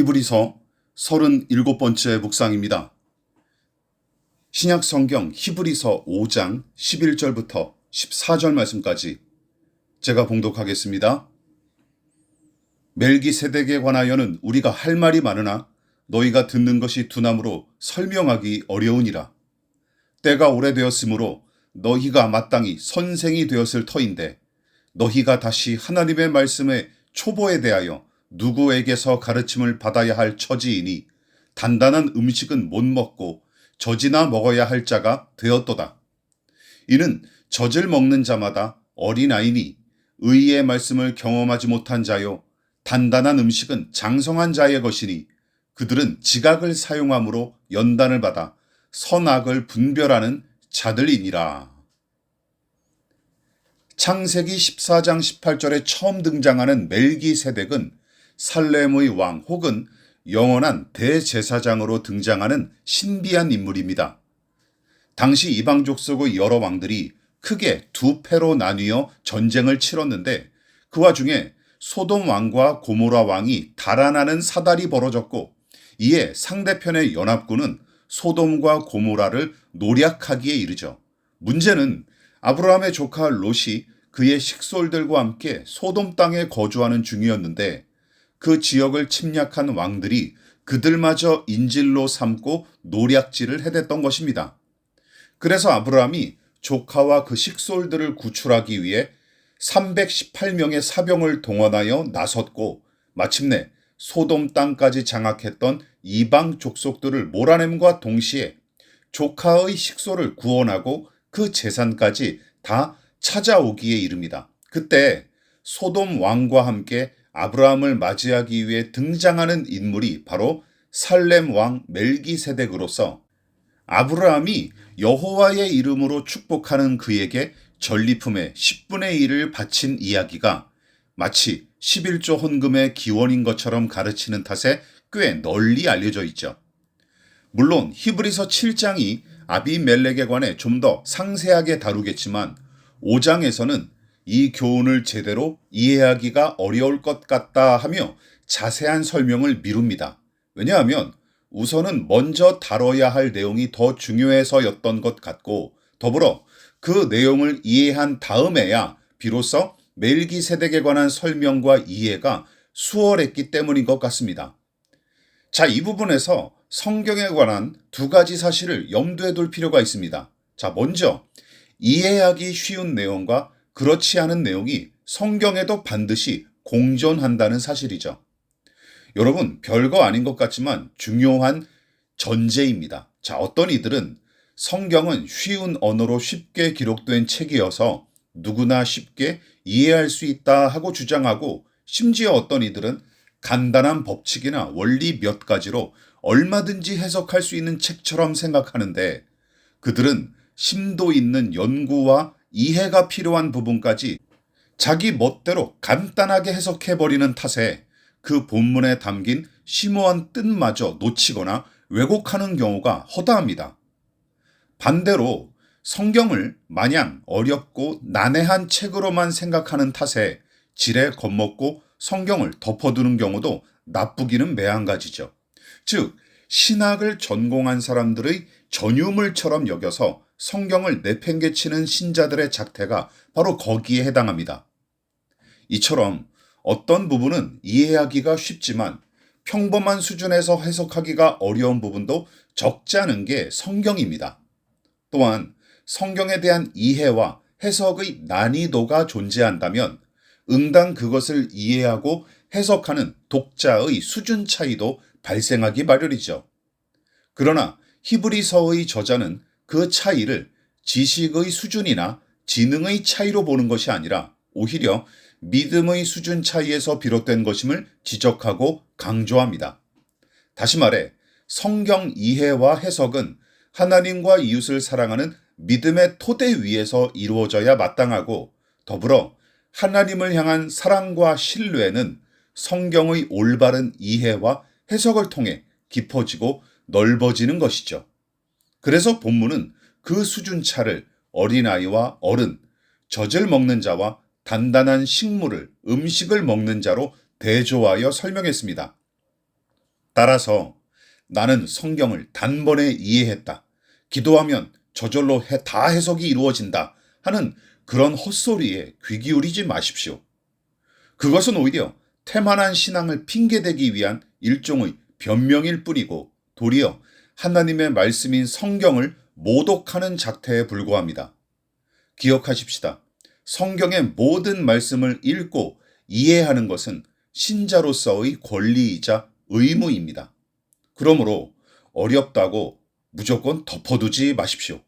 히브리서 37번째 묵상입니다. 신약 성경 히브리서 5장 11절부터 14절 말씀까지 제가 봉독하겠습니다. 멜기세덱에 관하여는 우리가 할 말이 많으나 너희가 듣는 것이 두나무로 설명하기 어려우니라. 때가 오래되었으므로 너희가 마땅히 선생이 되었을 터인데 너희가 다시 하나님의 말씀의 초보에 대하여 누구에게서 가르침을 받아야 할 처지이니 단단한 음식은 못 먹고 젖이나 먹어야 할 자가 되었도다. 이는 젖을 먹는 자마다 어린아이니 의의 말씀을 경험하지 못한 자요 단단한 음식은 장성한 자의 것이니 그들은 지각을 사용함으로 연단을 받아 선악을 분별하는 자들이니라. 창세기 14장 18절에 처음 등장하는 멜기세덱은 살렘의 왕 혹은 영원한 대제사장으로 등장하는 신비한 인물입니다. 당시 이방 족속의 여러 왕들이 크게 두 패로 나뉘어 전쟁을 치렀는데 그 와중에 소돔 왕과 고모라 왕이 달아나는 사달이 벌어졌고 이에 상대편의 연합군은 소돔과 고모라를 노략하기에 이르죠. 문제는 아브라함의 조카 롯이 그의 식솔들과 함께 소돔 땅에 거주하는 중이었는데 그 지역을 침략한 왕들이 그들마저 인질로 삼고 노략질을 해댔던 것입니다. 그래서 아브라함이 조카와 그 식솔들을 구출하기 위해 318명의 사병을 동원하여 나섰고 마침내 소돔 땅까지 장악했던 이방 족속들을 몰아냄과 동시에 조카의 식소를 구원하고 그 재산까지 다 찾아오기에 이릅니다. 그때 소돔 왕과 함께 아브라함을 맞이하기 위해 등장하는 인물이 바로 살렘 왕 멜기세덱으로서 아브라함이 여호와의 이름으로 축복하는 그에게 전리품의 10분의 1을 바친 이야기가 마치 11조 헌금의 기원인 것처럼 가르치는 탓에 꽤 널리 알려져 있죠. 물론 히브리서 7장이 아비멜렉에 관해 좀 더 상세하게 다루겠지만 5장에서는 이 교훈을 제대로 이해하기가 어려울 것 같다 하며 자세한 설명을 미룹니다. 왜냐하면 우선은 먼저 다뤄야 할 내용이 더 중요해서였던 것 같고 더불어 그 내용을 이해한 다음에야 비로소 멜기세덱에 관한 설명과 이해가 수월했기 때문인 것 같습니다. 자, 이 부분에서 성경에 관한 두 가지 사실을 염두에 둘 필요가 있습니다. 자, 먼저 이해하기 쉬운 내용과 그렇지 않은 내용이 성경에도 반드시 공존한다는 사실이죠. 여러분, 별거 아닌 것 같지만 중요한 전제입니다. 자, 어떤 이들은 성경은 쉬운 언어로 쉽게 기록된 책이어서 누구나 쉽게 이해할 수 있다 하고 주장하고 심지어 어떤 이들은 간단한 법칙이나 원리 몇 가지로 얼마든지 해석할 수 있는 책처럼 생각하는데 그들은 심도 있는 연구와 이해가 필요한 부분까지 자기 멋대로 간단하게 해석해버리는 탓에 그 본문에 담긴 심오한 뜻마저 놓치거나 왜곡하는 경우가 허다합니다. 반대로 성경을 마냥 어렵고 난해한 책으로만 생각하는 탓에 지레 겁먹고 성경을 덮어두는 경우도 나쁘기는 매한가지죠. 즉, 신학을 전공한 사람들의 전유물처럼 여겨서 성경을 내팽개치는 신자들의 작태가 바로 거기에 해당합니다. 이처럼 어떤 부분은 이해하기가 쉽지만 평범한 수준에서 해석하기가 어려운 부분도 적지 않은 게 성경입니다. 또한 성경에 대한 이해와 해석의 난이도가 존재한다면 응당 그것을 이해하고 해석하는 독자의 수준 차이도 발생하기 마련이죠. 그러나 히브리서의 저자는 그 차이를 지식의 수준이나 지능의 차이로 보는 것이 아니라 오히려 믿음의 수준 차이에서 비롯된 것임을 지적하고 강조합니다. 다시 말해 성경 이해와 해석은 하나님과 이웃을 사랑하는 믿음의 토대 위에서 이루어져야 마땅하고 더불어 하나님을 향한 사랑과 신뢰는 성경의 올바른 이해와 해석을 통해 깊어지고 넓어지는 것이죠. 그래서 본문은 그 수준 차를 어린아이와 어른, 젖을 먹는 자와 단단한 식물을, 음식을 먹는 자로 대조하여 설명했습니다. 따라서 나는 성경을 단번에 이해했다. 기도하면 저절로 해- 다 해석이 이루어진다. 하는 그런 헛소리에 귀 기울이지 마십시오. 그것은 오히려 태만한 신앙을 핑계대기 위한 일종의 변명일 뿐이고 도리어 하나님의 말씀인 성경을 모독하는 작태에 불과합니다. 기억하십시다. 성경의 모든 말씀을 읽고 이해하는 것은 신자로서의 권리이자 의무입니다. 그러므로 어렵다고 무조건 덮어두지 마십시오.